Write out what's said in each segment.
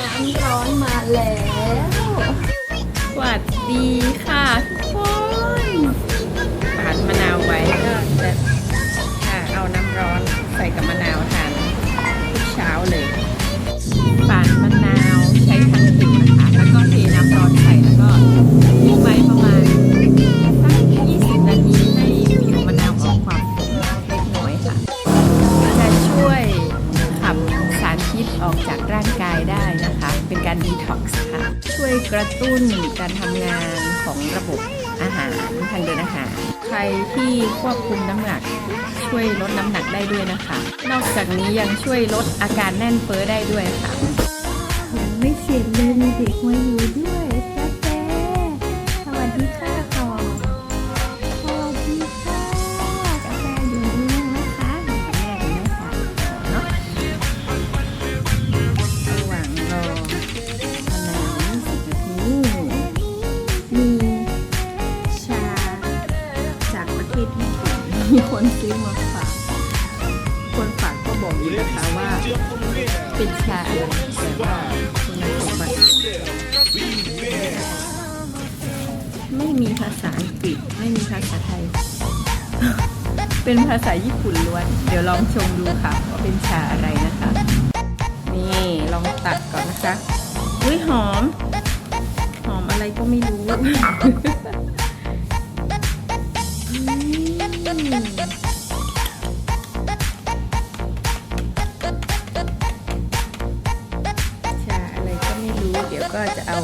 น้ำร้อนมาแล้ว สวัสดีค่ะทุกคน ท็อกซ์ค่ะ ช่วยกระตุ้นการทำงานของระบบอาหารทางเดินอาหาร ใครที่ควบคุมน้ำหนัก ช่วยลดน้ำหนักได้ด้วยนะคะ นอกจากนี้ยังช่วยลดอาการแน่นเฟ้อได้ด้วยค่ะ ไม่เสียเลยมีเด็กมาอยู่ด้วย คนซื้อมาฝาก คนฝากก็บอกอยู่นะคะว่าเป็นชาอะไรแต่ว่าคุณสมบัติไม่มีภาษาอังกฤษไม่มีภาษาไทย เป็นภาษาญี่ปุ่นล้วน เดี๋ยวลองชมดูค่ะว่าเป็นชาอะไรนะคะ นี่ลองตัดก่อนนะคะอุ้ยหอม หอมอะไรก็ไม่รู้ ก็จะเอา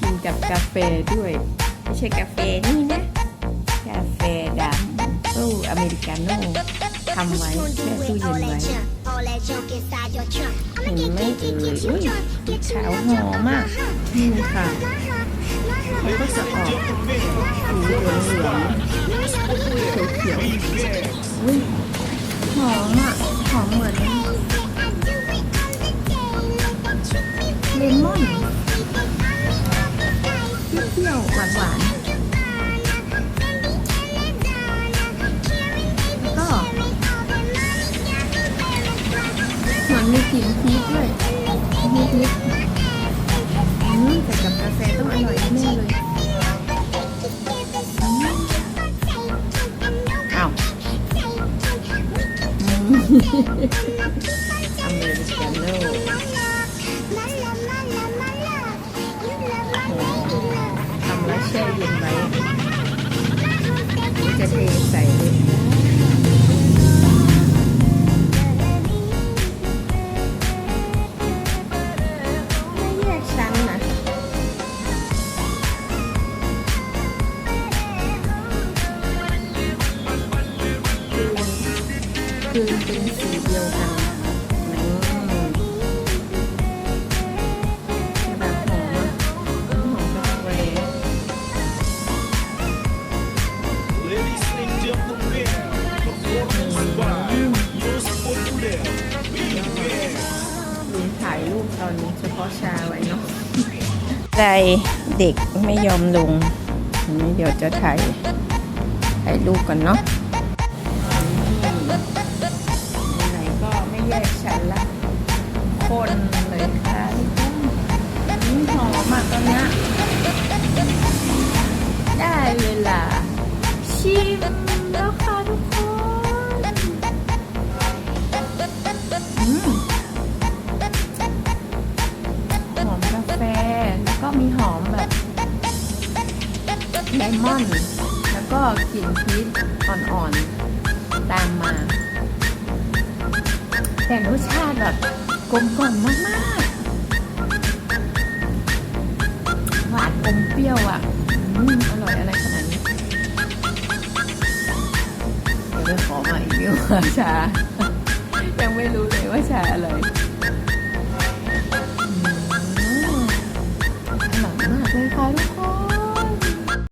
กินกับกาแฟด้วย ไม่ใช่กาแฟนี่นะ กาแฟดำตู้อเมริกาโน่ทำไว้แช่ตู้เย็นไว้เห็นไหมเอ่ยอุ้ยขาวหอมมากนี่ค่ะมันก็จะออกสีเหลืองเหลืองๆเขียวๆอุ้ยหอมอะหอมเหมือน เลมอนเปรี้ยวๆหวานๆแล้วก็เหมือนมีกลิ่นพีชด้วยนิดๆอืมแต่กับกาแฟต้องอร่อยแน่เลยอืมอ้าว เทใส่เลยไม่แยกชั้นนะคือเป็นสีเดียวกันนี่ ชาไว้เนาะใจเด็กไม่ยอมลงอันนี้เดี๋ยวจะถ่ายถ่ายรูปก่อนเนาะนี่ไหนๆก็ไม่แยกชั้นละคนเลยค่ะนี่หอมอะตอนเนี้ยได้เวลาชิมแล้วค่ะทุกคน ก็มีหอมแบบเลมอนแล้วก็กลิ่นพีชอ่อนๆ ตามมา แต่รสชาติแบบกลมกล่อมมากๆ หวานอมเปรี้ยวอะออร่อยอะไรขนาดนี้ เดี๋ยวไปขอมาอีกดีกว่าชา ยังไม่รู้เลยว่าชาอะไร